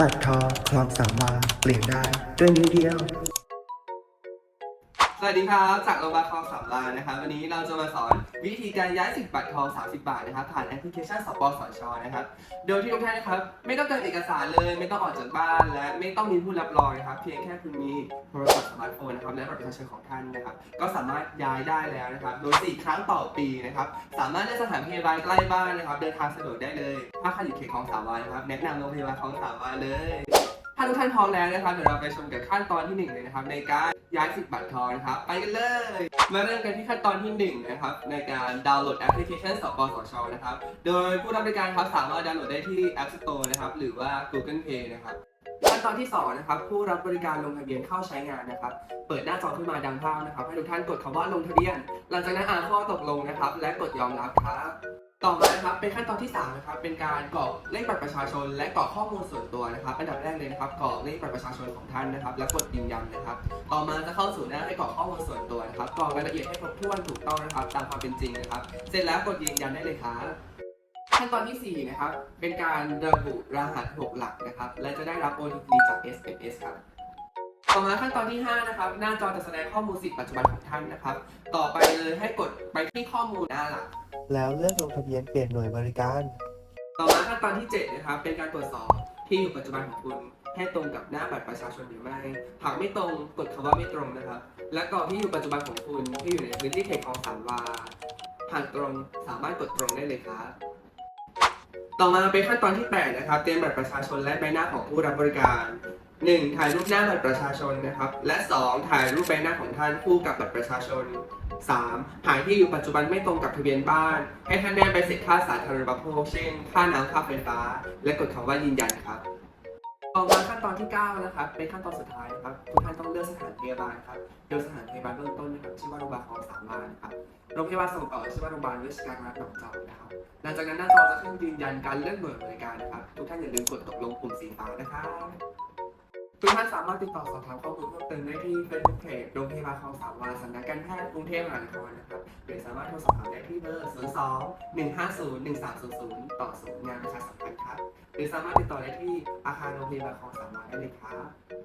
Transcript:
บัตรทองคลองสามวาเปลี่ยนได้ด้วยนิ้วเดียว วัสดีครับจากโรงพยาบาลคลองสามวานะครับวันนี้เราจะมาสอนวิธีการย้ายสิทธิ์บัตรทอง 30 บาทนะครับผ่านแอปพลิเคชันสปสชนะครับโดยที่ทุกท่านนะครับ ไม่ต้องเตรียมเอกสารเลยไม่ต้องออกจากบ้าน และไม่ต้องมีผู้รับรองนะครับ เพียงแค่คุณมีโทรศัพท์สมาร์ทโฟนนะครับและบัตรประชาชนของท่านนะครับ ก็สามารถย้ายได้แล้วนะครับโดย 4 ครั้งต่อปีนะครับสามารถเลือกสถานพยาบาลใกล้บ้านนะครับเดินทางสะดวกได้เลย ถ้าใครอยู่เขตคลองสามวานะครับแนะนำโรงพยาบาลคลองสามวาเลย ถ้าทุกท่านพร้อมแล้วนะครับเดี๋ยวเราไปชมกับขั้นตอนที่หนึ่งเลยนะครับในการย้ายสิทธิ์บัตรทองนะครับ ไปกันเลย มาเริ่มกันที่ขั้นตอนที่หนึ่งนะครับในการดาวน์โหลดแอปพลิเคชันสปสชนะครับ โดยผู้รับบริการครับสามารถดาวน์โหลดได้ที่ App Store นะครับหรือว่า Google Play นะครับ ตอนที่สองนะครับผู้รับบริการลงทะเบียนเข้าใช้งานนะครับ เปิดหน้าจอขึ้นมาดังภาพนะครับ ให้ทุกท่านกดคำว่าลงทะเบียน หลังจากนั้นอ่านข้อตกลงนะครับ และกดยอมรับครับต่อมานะครับเป็นขั้นตอนที่3นะครับเป็นการกรอกเลขบัตรประชาชน และกรอกข้อมูลส่วนตัวนะครับอันดับแรกเลยนะครับกรอกเลขบัตรประชาชนของท่านนะครับ และกดยืนยันนะครับ ต่อมาจะเข้าสู่หน้าให้กรอกข้อมูลส่วนตัวนะครับกรอกรายละเอียดให้ครบถ้วนถูกต้องนะครับ ตามความเป็นจริงนะครับ เสร็จแล้วกดยืนยันได้เลยครับ ขั้นตอนที่สี่นะครับ เป็นการระบุรหัส 6 หลักนะครับ และจะได้รับ OTP จาก SMS ครับ ต่อมาขั้นตอนที่ 5 นะครับ หน้าจอจะแสดงข้อมูลสิทธิ์ปัจจุบันของท่านนะครับ ต่อไปเลยให้กดไปที่ข้อมูลหน้าหลัก แล้วเลือกลงทะเบียนเปลี่ยนหน่วยบริการ ต่อมาขั้นตอนที่ 7 นะครับ เป็นการตรวจสอบที่อยู่ปัจจุบันของคุณให้ตรงกับหน้าบัตรประชาชนหรือไม่ หากไม่ตรงกดคำว่าไม่ตรงนะครับ และกรอกที่อยู่ปัจจุบันของคุณที่อยู่ในพื้นที่เขตคลองสามวาหากตรงสามารถกดตรงได้เลยครับ ต่อมาเป็นขั้นตอนที่ 8 นะครับ เตรียมบัตรประชาชนและใบหน้าของผู้รับบริการ 1. ถ่ายรูปหน้าบัตรประชาชนนะครับ และ 2. ถ่ายรูปใบหน้าของท่านคู่กับบัตรประชาชน 3. หากที่อยู่ปัจจุบันไม่ตรงกับทะเบียนบ้าน ให้ท่านแนบใบเสร็จค่าสาธารณูปโภคเช่น ค่าน้ำค่าไฟฟ้า และกดคำว่ายืนยันครับ ต่อมาขั้นตอนที่ 9 นะครับ เป็นขั้นตอนสุดท้ายนะครับทุกท่านต้องเลือกสถานพยาบาลครับโดยสถานพยาบาลเบื้องต้นนะครับชื่อว่าโรงพยาบาลคลองสามวานะครับโรงพยาบาลส่งต่อชื่อว่าโรงพยาบาลวิชการรัฐหนองจอกนะครับหลังจากนั้นหน้าจอจะขึ้นยืนยันการเลือกหน่วยบริการนะครับ ทุกท่านอย่าลืมกดตกลงปุ่มสีฟ้านะครับ ทุกท่านสามารถติดต่อสอบถามข้อมูลเพิ่มเติมได้ที่เฟซบุ๊กเพจโรงพยาบาลคลองสามวาสำนักการแพทย์กรุงเทพมหานครนะครับหรือสามารถโทรสอบถามได้ที่เบอร์ 02 150 1300 ต่อศูนย์งานประชาสัมพันธ์ครับ หรือสามารถติดต่อได้ที่อาคารโรงพยาบาลคลองสามวาได้เลยครับ